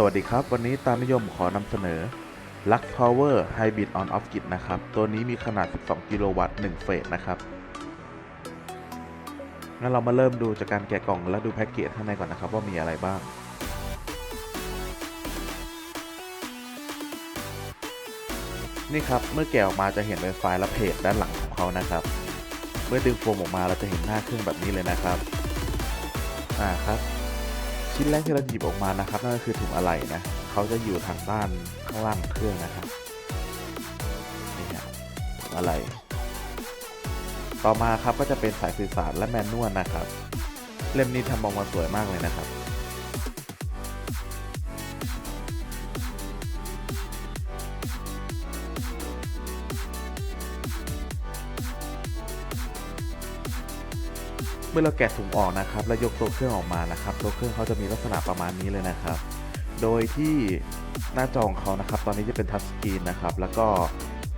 สวัสดีครับ วันนี้ตามนิยมขอนำเสนอ Lux Power Hybrid On Off Grid นะครับ ตัวนี้มีขนาด 12 กิโลวัตต์1เฟสนะครับงั้นเรามาเริ่มดูจากการแกะกล่องและดูแพ็กเกจข้างในก่อนนะครับ ว่ามีอะไรบ้าง นี่ครับ เมื่อแกะออกมาจะเห็นเป็นไฟล์และเพจด้านหลังของเขานะครับ เมื่อดึงโฟมออกมาเราจะเห็นหน้าเครื่องแบบนี้เลยนะครับ อ่าครับ ชิ้นแรกที่เราหยิบออกมานะครับนั่นก็คือถุงอะไหล่นะเขาจะอยู่ทางด้านข้างล่างของเครื่องนะครับนี่ฮะถุงอะไหล่ต่อมาครับก็จะเป็นสายสื่อสารและแมนนวลนะครับ เล่มนี้ทำออกมาสวยมากเลยนะครับ มื่อเราแกะถุงออกนะครับ แล้วยกตัวเครื่องออกมานะครับ ตัวเครื่องเขาจะมีลักษณะประมาณนี้เลยนะครับ โดยที่หน้าจอของเขานะครับ ตอนนี้จะเป็นทัชสกรีนนะครับ แล้วก็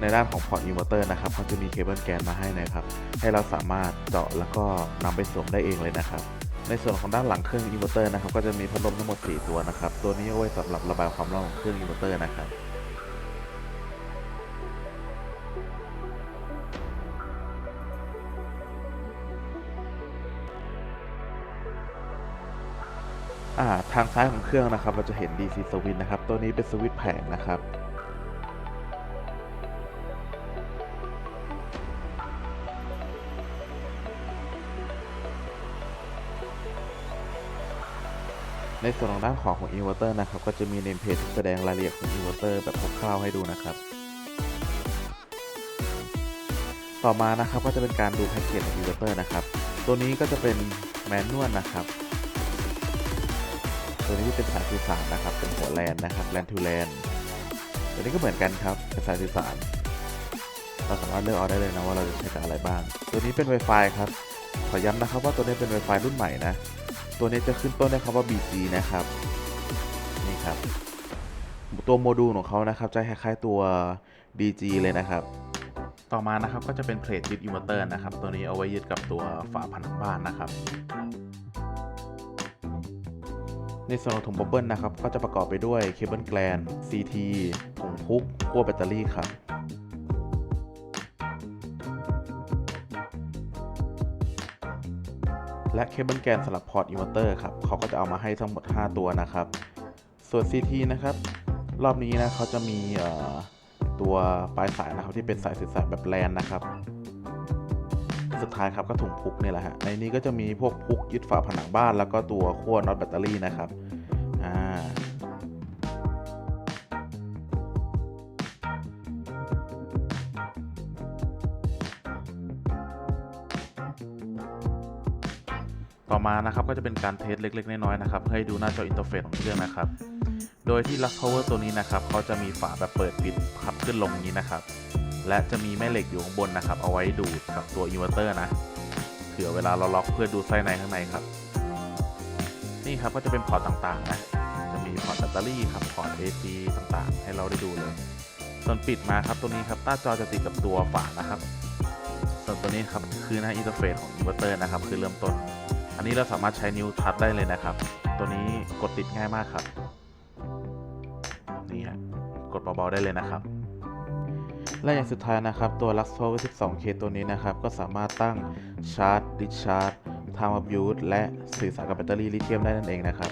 ในด้านของพอร์ตอินเวอร์เตอร์นะครับเขาจะมีเคเบิลแกนมาให้นะครับ ให้เราสามารถเจาะแล้วก็นำไปสวมได้เองเลยนะครับ ในส่วนของด้านหลังเครื่องอินเวอร์เตอร์นะครับ ก็จะมีพัดลมทั้งหมด 4 ตัวนะครับ ตัวนี้เอาไว้สำหรับระบายความร้อนของเครื่องอินเวอร์เตอร์นะครับ ทางซ้ายของเครื่องนะครับ เราจะเห็น DC สวิตช์นะครับ ตัวนี้เป็นสวิตช์แผงนะครับในส่วนของด้านขวาของอินเวอร์เตอร์นะครับ ก็จะมีเนมเพจที่แสดงรายละเอียดของอินเวอร์เตอร์แบบคร่าวๆให้ดูนะครับ ต่อมานะครับก็จะเป็นการดูแพ็กเกจของอินเวอร์เตอร์นะครับ ตัวนี้ก็จะเป็นแมนนวลนะครับ ตัวนี้เป็นสายสื่อสารนะครับ เป็นหัวแลนนะครับแลนทูแลนตัวนี้ก็เหมือนกันครับเป็นสายสื่อสาร เราสามารถเลือกเอาได้เลยนะว่าเราจะใช้กับอะไรบ้าง ตัวนี้เป็น Wi-Fi ครับ ขอย้ำนะครับว่าตัวนี้เป็น Wi-Fi รุ่นใหม่นะ ตัวนี้จะขึ้นต้นด้วยคำว่า BG นะครับ นี่ครับ ตัวโมดูลของเขานะครับจะคล้ายๆตัว DG เลยนะครับต่อมานะครับก็จะเป็นเพลทยึดอินเวอร์เตอร์นะครับ ตัวนี้เอาไว้ยึดกับตัวฝาผนังบ้านนะครับ ในส่วนของถุงบับเบิลนะครับ ก็จะประกอบไปด้วยเคเบิลแกลน CT ถุงพุกขั้วแบตเตอรี่ครับและเคเบิลแกนสำหรับพอร์ตอินเวอร์เตอร์ครับเขาก็จะเอามาให้ทั้งหมด 5 ตัวนะครับ ส่วน CT นะครับ รอบนี้นะเขาจะมีตัวปลายสายนะครับที่เป็นสายสื่อสารแบบแลนนะครับ สุดท้ายครับก็ถุงพุกเนี่ยแหละฮะในนี้ก็จะมีพวกพุกยึดฝาผนังบ้าน แล้วก็ตัวขั้วน็อตแบตเตอรี่นะครับอ่าต่อมานะครับก็จะเป็นการเทสเล็ก ๆ น้อยๆนะครับเพื่อให้ดูหน้าจออินเทอร์เฟซของเครื่องนะครับ โดยที่ Lux Power ตัวนี้นะครับเขาจะมีฝาแบบเปิดปิดขับขึ้นลงนี้นะครับ และจะมีแม่เหล็กอยู่ข้างบนนะครับ เอาไว้ดูดกับตัวอินเวอร์เตอร์นะเผื่อเวลาเราล็อกเพื่อดูไส้ในข้างในครับ นี่ครับก็จะเป็นพอร์ตต่างๆนะจะมีพอร์ตแบตเตอรี่ครับพอร์ต AC ต่างๆ ให้เราได้ดูเลย ส่วนปิดมาครับตัวนี้ครับหน้าจอจะติดกับตัวฝานะครับ ส่วนตัวนี้ครับคือหน้าอินเทอร์เฟซของอินเวอร์เตอร์นะครับคือเริ่มต้น อันนี้เราสามารถใช้นิ้วทัชได้เลยนะครับ ตัวนี้กดติดง่ายมากครับนี่ฮะกดเบาๆได้เลยนะครับ และอย่างสุดท้ายนะครับ ตัว Lux Power 12K ตัวนี้นะครับ ก็สามารถตั้งชาร์จดิชาร์จ Time of Use และสื่อสารกับแบตเตอรี่ลิเธียมได้นั่นเองนะครับ